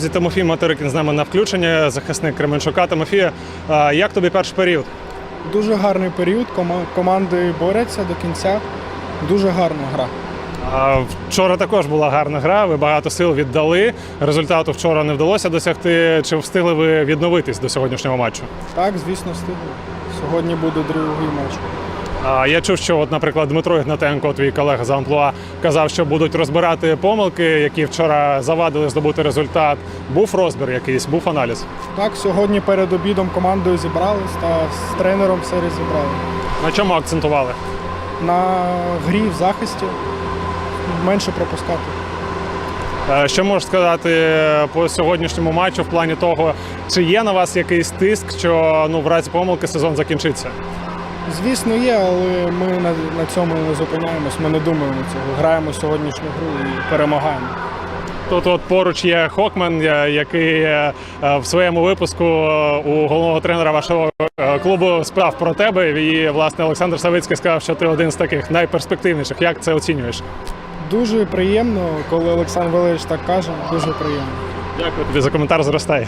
Друзі, Тимофій Материкін з нами на включення, захисник Кременчука. Тимофія, як тобі перший період? Дуже гарний період. Команди борються до кінця. Дуже гарна гра. А, Вчора також була гарна гра. Ви багато сил віддали. Результату вчора не вдалося досягти. Чи встигли ви відновитись до сьогоднішнього матчу? Так, звісно, встигли. Сьогодні буде другий матч. Я чув, що, от, наприклад, Дмитро Ігнатенко, твій колега з Амплуа, казав, що будуть розбирати помилки, які вчора завадили здобути результат. Був розбір якийсь, був аналіз. Так, сьогодні перед обідом командою зібрались та з тренером все розібрали. На чому акцентували? На грі в захисті менше пропускати. Е, Що можеш сказати по сьогоднішньому матчу в плані того, чи є на вас якийсь тиск, що ну в разі помилки сезон закінчиться? Звісно, є, але ми на, на цьому не зупиняємось. Ми не думаємо цього. Граємо сьогоднішню гру і перемагаємо. Тут от поруч є Хокман, е, який е, в своєму випуску е, у головного тренера вашого е, клубу справ про тебе. І власне Олександр Савицький сказав, що ти один з таких найперспективніших. Як це оцінюєш? Дуже приємно, коли Олександр Валерійович так каже. Дуже приємно. Дякую тобі за коментар. Зростай.